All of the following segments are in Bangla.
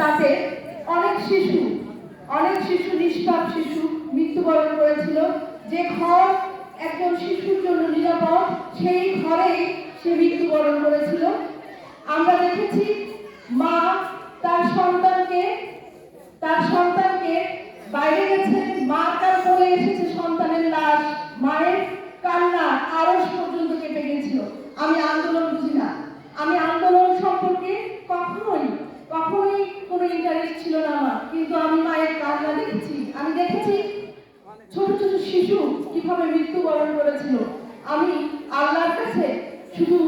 তাতে অনেক শিশু অনেক শিশু, নিষ্পাপ শিশু মৃত্যুবরণ করেছিল। যে ঘর একজন শিশুর জন্য নিরাপদ, সেই ঘরে সে মৃত্যুবরণ করেছিল। আমরা দেখেছি মা তার সন্তানকে তার সন্তানকে বাইরে গেছে মা তার কোলে এসেছে সন্তানের লাশ মায়ের কান্না আরস পর্যন্ত কেঁপে গেছিল আমি আন্দোলন বুঝি না আমি আন্দোলন সম্পর্কে কখনোই কখনোই কোনো ছিল না আমার, কিন্তু আমি মায়ের কান্না দেখেছি। আমি দেখেছি ছোট ছোট শিশু কীভাবে মৃত্যুবরণ করেছিল। আমি আল্লাহর কাছে শুধু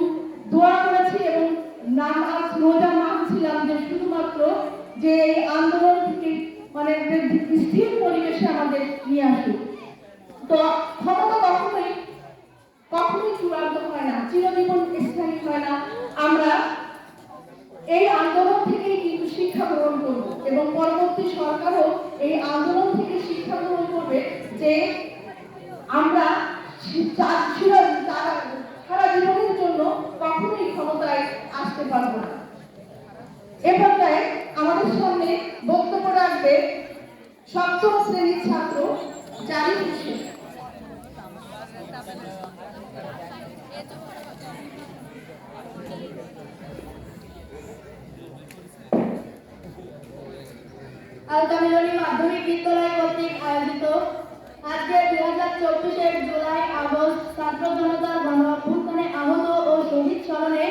দোয়া করেছি এবং নামাজ, রোজা মানছিলাম যে শুধুমাত্র যে এই আন্দোলন থেকে মানে স্থির পরিবেশে আমাদের নিয়ে আসুক। তো ক্ষমতা কখনোই কখনোই চূড়ান্ত হয় না, চিরজীবন স্থায়ী হয় না। আমরা এই আন্দোলন থেকেই এবং পরবর্তী সরকারও এই আন্দোলন থেকে শিক্ষা গ্রহণ করবে যে আমরা সারা জীবনের জন্য কখনোই ক্ষমতায় আসতে পারব না। এ পর্যায়ে আমাদের সামনে বক্তব্য রাখবে সপ্তম শ্রেণির ছাত্র জারি হোসেন। আলতামিলনী মাধ্যমিক বিদ্যালয় কর্তৃক আয়োজিত আজকে দুই হাজার চব্বিশের জুলাই আগস্ট ছাত্র জনতার গণ আহত ও শহীদ স্মরণে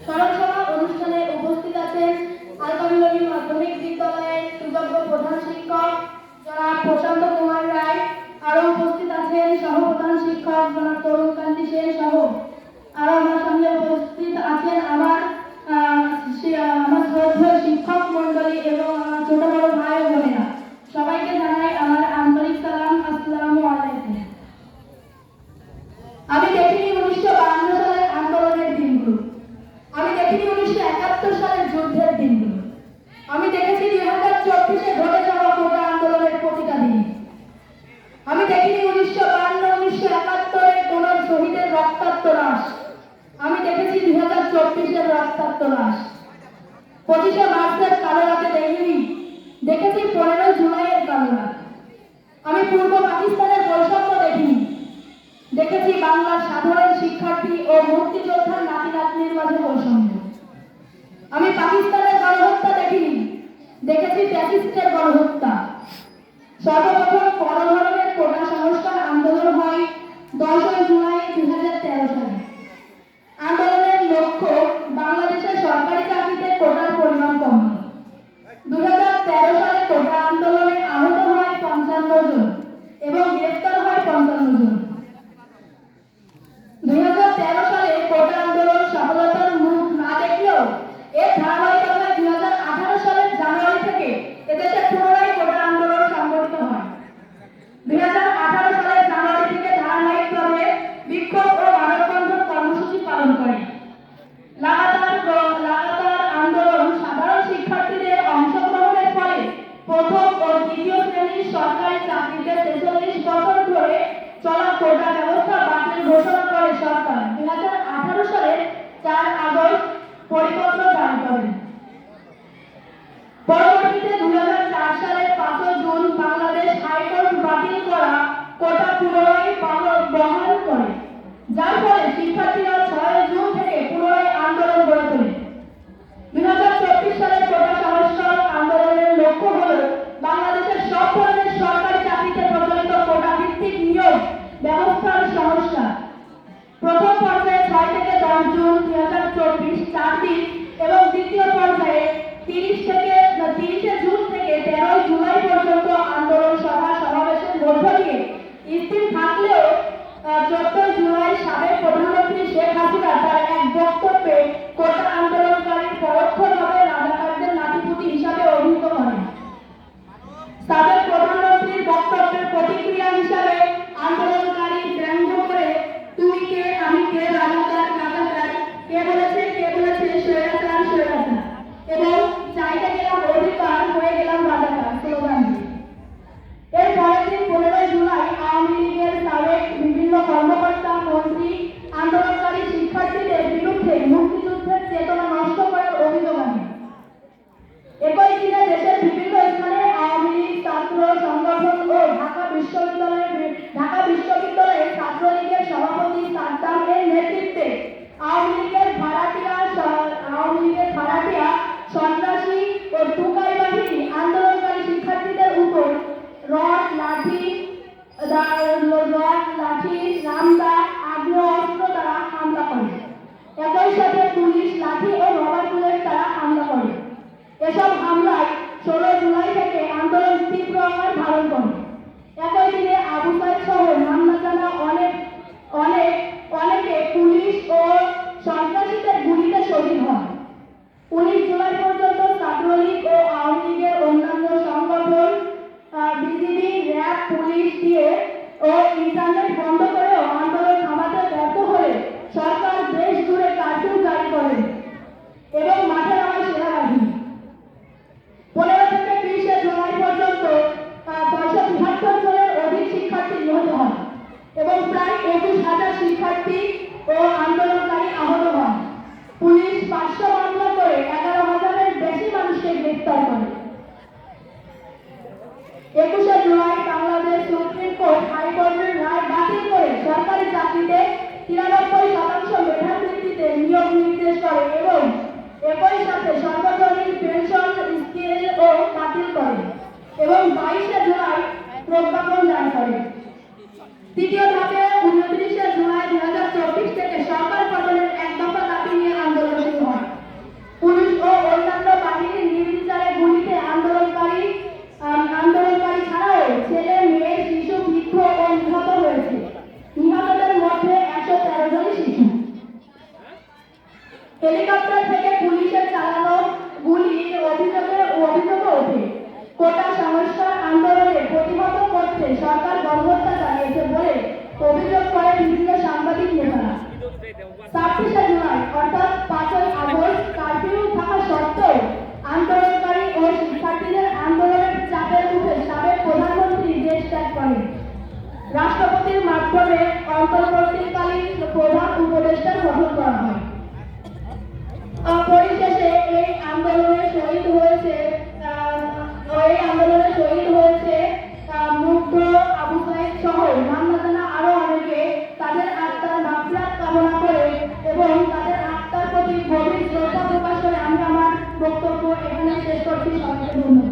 স্মরণ সভা অনুষ্ঠানে উপস্থিত আছেন চব্বিশে ঘটে যাওয়া কোটা আন্দোলনের প্রতিটা দিন। আমি দেখিনি উনিশশো বাহান্ন, উনিশশো একাত্তরের কোন শহীদের রক্তাক্ত লাশ। আমি দেখেছি দুই হাজার চব্বিশের রক্তাক্ত লাশ। পঁচিশে মার্চের কালো রাতে দেখিনি। দেখেছি পনেরো জুলাইয়ের কালো রাত। আমি পূর্ব পাকিস্তানের বৈষম্য দেখিনি। দেখেছি বাংলার সাধারণ শিক্ষার্থী ও মুক্তিযোদ্ধার নাতি নাতনির মাঝে বৈষম্য। আমি পাকিস্তানের দেখেছি প্যাকিস্টের গণহত্যা। সর্বপ্রথম বড় ধরনের কোটা সংস্কার আন্দোলন হয় দশই জুলাই बढ़ा दिया स्वर्ण থেকে পুলিশের চালানো গুলির অভিযোগে অভিযোগ ওঠে কোটা সংস্কার আন্দোলনে প্রতিহত করতে সরকার গণহত্যা জানিয়েছে বলে অভিযোগ করে বিভিন্ন সাংবাদিক নেতারা ছাব্বিশে জুলাই, অর্থাৎ পাঁচই আগস্ট doctor fue